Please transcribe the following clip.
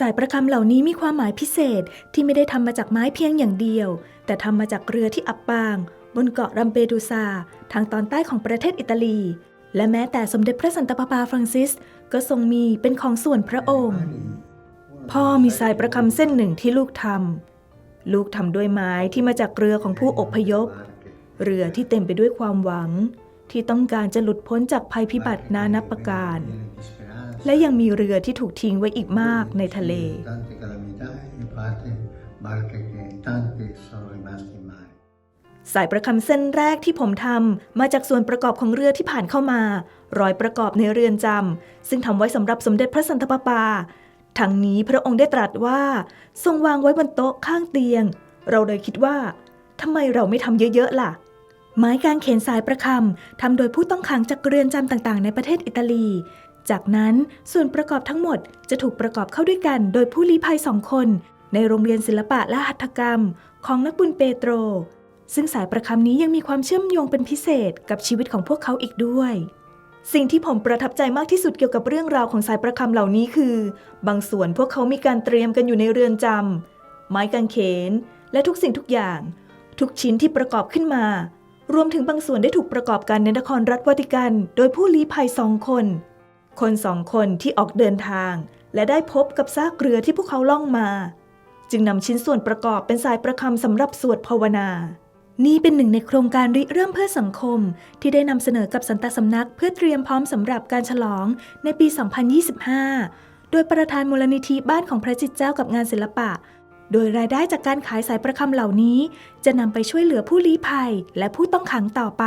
สายประคำเหล่านี้มีความหมายพิเศษที่ไม่ได้ทำมาจากไม้เพียงอย่างเดียว แต่ทำมาจากเรือที่อับปาง บนเกาะรัมเปดูซาทางตอนใต้ของประเทศอิตาลี และแม้แต่สมเด็จพระสันตะปาปาฟรังซิส ก็ทรงมีเป็นของส่วนพระองค์ พ่อมีสายประคำเส้นหนึ่งที่ลูกทำลูกทำด้วยไม้ที่มาจากเรือของผู้อพยพ เรือที่เต็มไปด้วยความหวัง ที่ต้องการจะหลุดพ้นจากภัยพิบัตินานับประการ และยังมีเรือที่ถูกทิ้งไว้อีกมากในทะเล สายประคำเส้นแรกที่ผมทำมาจากส่วนประกอบของเรือที่ผ่านเข้ามา รอยประกอบในเรือนจำซึ่งทำไว้สำหรับสมเด็จพระสันตะปาปาทั้งนี้พระองค์ได้ตรัสว่า ทรงวางไว้บนโต๊ะข้างเตียง เราเลยคิดว่าทำไมเราไม่ทำเยอะๆล่ะไม้กางเขนสายประคำทำโดยผู้ต้องขังจากเรือนจำต่างๆ ในประเทศอิตาลี จากนั้นส่วนประกอบทั้งหมดจะถูกประกอบเข้าด้วยกันโดยผู้ลี้ภัยสองคน ในโรงเรียนศิลปะและหัตถกรรม ของนักบุญเปโตร ซึ่งสายประคำนี้ยังมีความเชื่อมโยงเป็นพิเศษกับชีวิตของพวกเขาอีกด้วย สิ่งที่ผมประทับใจมากที่สุดเกี่ยวกับเรื่องราวของสายประคำเหล่านี้คือ บางส่วนพวกเขามีการเตรียมกันอยู่ในเรือนจำไม้กางเขน และทุกสิ่งทุกอย่าง ทุกชิ้นที่ประกอบขึ้นมารวมถึงบางส่วนได้ถูกประกอบกันในนครรัฐวาติกัน โดยผู้ลี้ภัยสองคน คนสองคนที่ออกเดินทาง และได้พบกับซากเรือที่พวกเขาล่องมา จึงนำชิ้นส่วนประกอบเป็นสายประคำสำหรับสวดภาวนา นี่เป็นหนึ่งในโครงการริเริ่มเพื่อสังคม ที่ได้นำเสนอกับสันตสำนักเพื่อเตรียมพร้อมสำหรับการฉลองในปี 2025 โดยประธานมูลนิธิบ้านของพระจิตเจ้ากับงานศิลปะโดยรายได้จากการขายสายประคำเหล่านี้ จะนำไปช่วยเหลือผู้ลี้ภัย และผู้ต้องขังต่อไป